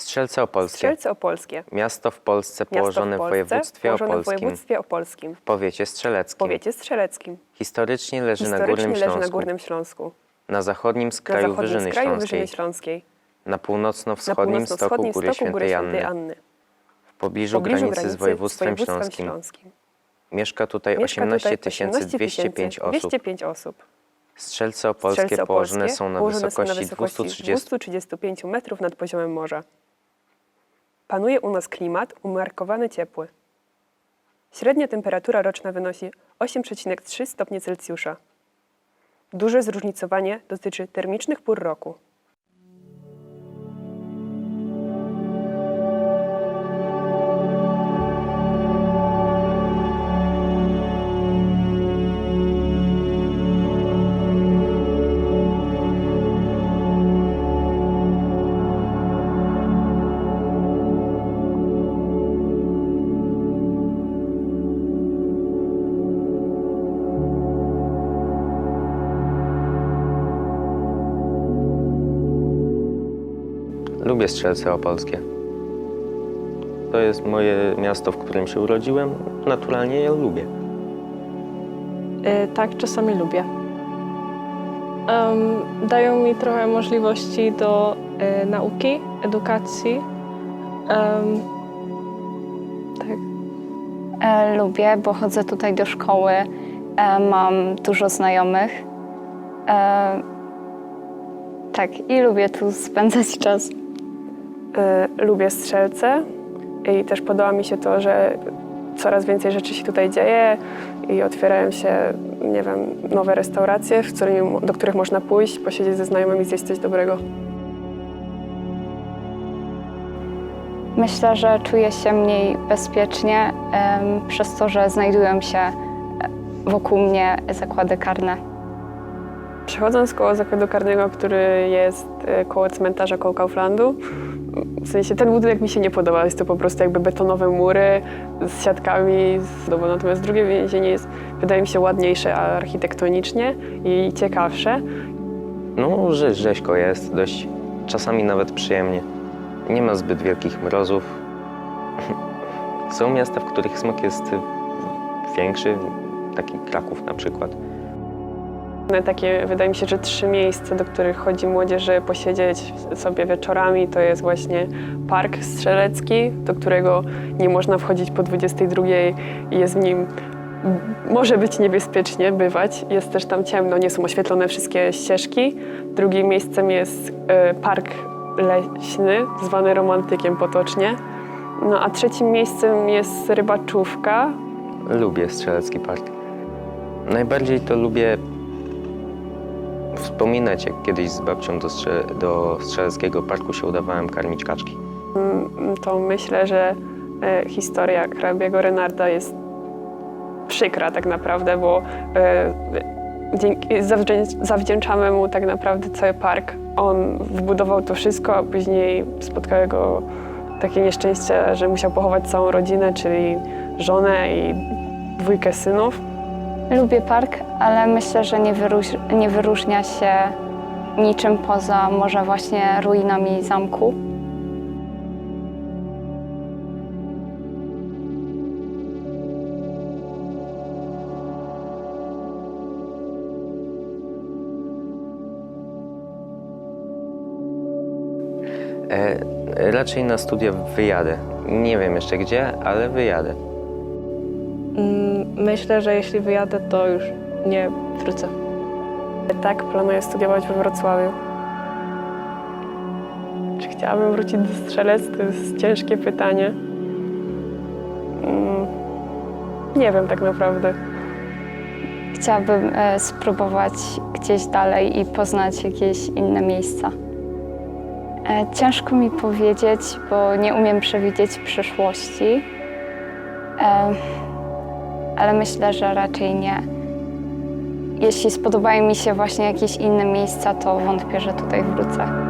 Strzelce Opolskie. Strzelce Opolskie. Miasto w Polsce położone w w Polsce, województwie położone w opolskim, województwie opolskim. w powiecie W strzeleckim. powiecie strzeleckim. Historycznie leży na Historycznie Górnym leży Śląsku, na Górnym Śląsku. na zachodnim Na skraju zachodnim Wyżyny skraju Śląskiej, Wyżyny Śląskiej. na Na północno-wschodnim stoku północno-wschodnim Góry stoku Góry Świętej Anny, Anny. w pobliżu, granicy, z województwem śląskim. Mieszka tutaj Mieszka 18 tutaj 205 osób. 205 osób. Strzelce opolskie Strzelce położone opolskie są na położone są wysokości 230 235 metrów nad poziomem morza. Panuje u nas klimat umiarkowany ciepły. Średnia temperatura roczna wynosi 8,3 stopnie Celsjusza. Duże zróżnicowanie dotyczy termicznych pór roku. Lubię Strzelce Opolskie. To jest moje miasto, w którym się urodziłem. Naturalnie je lubię. Y, Tak, czasami lubię. Em, dają mi trochę możliwości do y, nauki, edukacji. Em, tak. E, lubię, bo chodzę tutaj do szkoły, e, mam dużo znajomych. E, tak, i lubię tu spędzać czas. Y, lubię strzelce i też podoba mi się to, że coraz więcej rzeczy się tutaj dzieje i otwierają się, nie wiem, nowe restauracje, w którym, do których można pójść, posiedzieć ze znajomymi, zjeść coś dobrego. Myślę, że czuję się mniej bezpiecznie em, przez to, że znajdują się e, wokół mnie zakłady karne. Przechodząc koło zakładu karnego, który jest e, koło cmentarza koło Kauflandu, w sensie ten budynek mi się nie podoba. Jest to po prostu jakby betonowe mury z siatkami. Z... Natomiast drugie więzienie jest, wydaje mi się, ładniejsze architektonicznie i ciekawsze. No, rze rzeźko jest, dość czasami nawet przyjemnie. Nie ma zbyt wielkich mrozów. Są miasta, w których smog jest większy, taki Kraków na przykład. Takie, wydaje mi się, że trzy miejsca, do których chodzi młodzież, posiedzieć sobie wieczorami, to jest właśnie Park Strzelecki, do którego nie można wchodzić po 22 i jest w nim, może być niebezpiecznie bywać. Jest też tam ciemno, nie są oświetlone wszystkie ścieżki. Drugim miejscem jest e, Park Leśny, zwany Romantykiem potocznie. No a trzecim miejscem jest Rybaczówka, Lubię Strzelecki Park. Najbardziej to lubię wspominać, jak kiedyś z babcią do, strze do Strzeleckiego Parku się udawałem karmić kaczki. to myślę, że e, historia hrabiego Renarda jest przykra tak naprawdę, bo e, zawdzięczamy mu tak naprawdę cały park. On wbudował to wszystko, a później spotkało go takie nieszczęście, że musiał pochować całą rodzinę, czyli żonę i dwójkę synów. Lubię park, ale myślę, że nie, wyróż, nie wyróżnia się niczym poza może właśnie ruinami zamku. E, raczej na studia wyjadę. Nie wiem jeszcze gdzie, ale wyjadę. Mm, Myślę, że jeśli wyjadę, to już nie wrócę. Tak, planuję studiować we Wrocławiu. Czy chciałabym wrócić do strzelec? To jest ciężkie pytanie. Mm, Nie wiem tak naprawdę. Chciałabym e, spróbować gdzieś dalej i poznać jakieś inne miejsca. E, ciężko mi powiedzieć, bo nie umiem przewidzieć przyszłości, e, ale myślę, że raczej nie. Jeśli spodobają mi się właśnie jakieś inne miejsca, to wątpię, że tutaj wrócę.